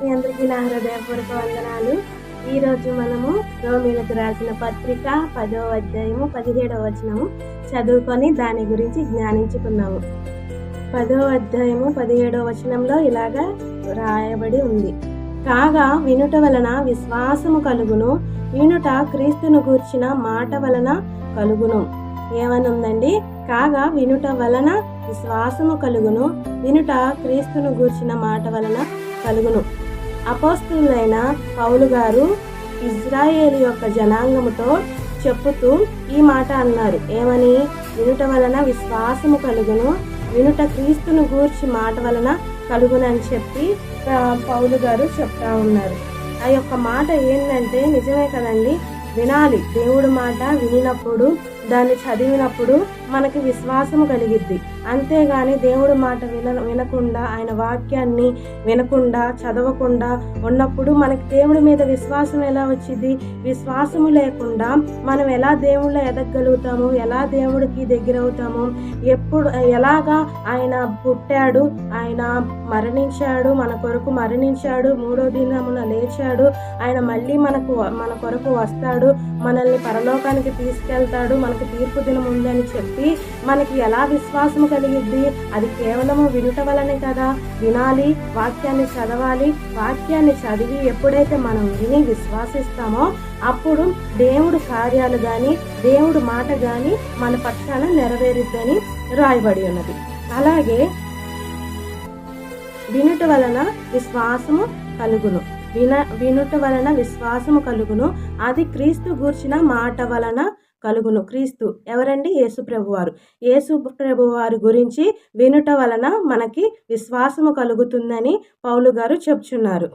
మీ అందరికీ నా హృదయపూర్వక వందనాలు. ఈరోజు మనము రోమిలకు రాసిన పత్రిక పదో అధ్యాయము పదిహేడవ వచనము చదువుకొని దాని గురించి జ్ఞానించుకున్నాము. పదో అధ్యాయము పదిహేడవ వచనంలో ఇలాగా రాయబడి ఉంది. కాగా వినుట వలన విశ్వాసము కలుగును వినుట క్రీస్తును గూర్చిన మాట వలన కలుగును. ఏమనుందండి? కాగా వినుట వలన విశ్వాసము కలుగును వినుట క్రీస్తును గూర్చిన మాట వలన కలుగును. అపోస్తులైన పౌలు గారు ఇజ్రాయేల్ యొక్క జనాంగముతో చెప్పుతూ ఈ మాట అన్నారు. ఏమని? వినుట వలన విశ్వాసము కలుగును. వినుట క్రీస్తును గూర్చి మాట వలన కలుగునని చెప్పి పౌలు గారు చెప్తా ఉన్నారు. ఆ యొక్క మాట ఏంటంటే నిజమే కదండి. వినాలి. దేవుడు మాట వినినప్పుడు దాన్ని చదివినప్పుడు మనకి విశ్వాసం కలిగిద్ది. అంతేగాని దేవుడు మాట విన వినకుండా ఆయన వాక్యాన్ని వినకుండా చదవకుండా ఉన్నప్పుడు మనకి దేవుడి మీద విశ్వాసం ఎలా వచ్చింది విశ్వాసము లేకుండా మనం ఎలా దేవుళ్ళు ఎదగలుగుతాము? ఎలా దేవుడికి దగ్గర అవుతాము ఎప్పుడు ఎలాగా ఆయన పుట్టాడు? ఆయన మరణించాడు? మన కొరకు మరణించాడు? మూడో దినమున లేచాడు? ఆయన మళ్ళీ మనకు మన కొరకు వస్తాడు? మనల్ని పరలోకానికి తీసుకెళ్తాడు? మన మనకి తీర్పు దినం ఉందని చెప్పి మనకి ఎలా విశ్వాసం కలిగిద్ది? అది కేవలము వినుట వలనే కదా? వినాలి వాక్యాన్ని చదవాలి వాక్యాన్ని చదివి ఎప్పుడైతే మనం విని విశ్వాసిస్తామో అప్పుడు దేవుడు కార్యాలు కానీ దేవుడు మాట కానీ మన పక్షాన నెరవేరుద్దని రాయబడి ఉన్నది. అలాగే వినుట వలన విశ్వాసము కలుగును. విన వినుట వలన విశ్వాసము కలుగును. అది క్రీస్తు గూర్చిన మాట వలన కలుగును. క్రీస్తు ఎవరండి? యేసు ప్రభువారు. యేసు ప్రభువారు గురించి వినుట వలన మనకి విశ్వాసము కలుగుతుందని పౌలు గారు చెప్తున్నారు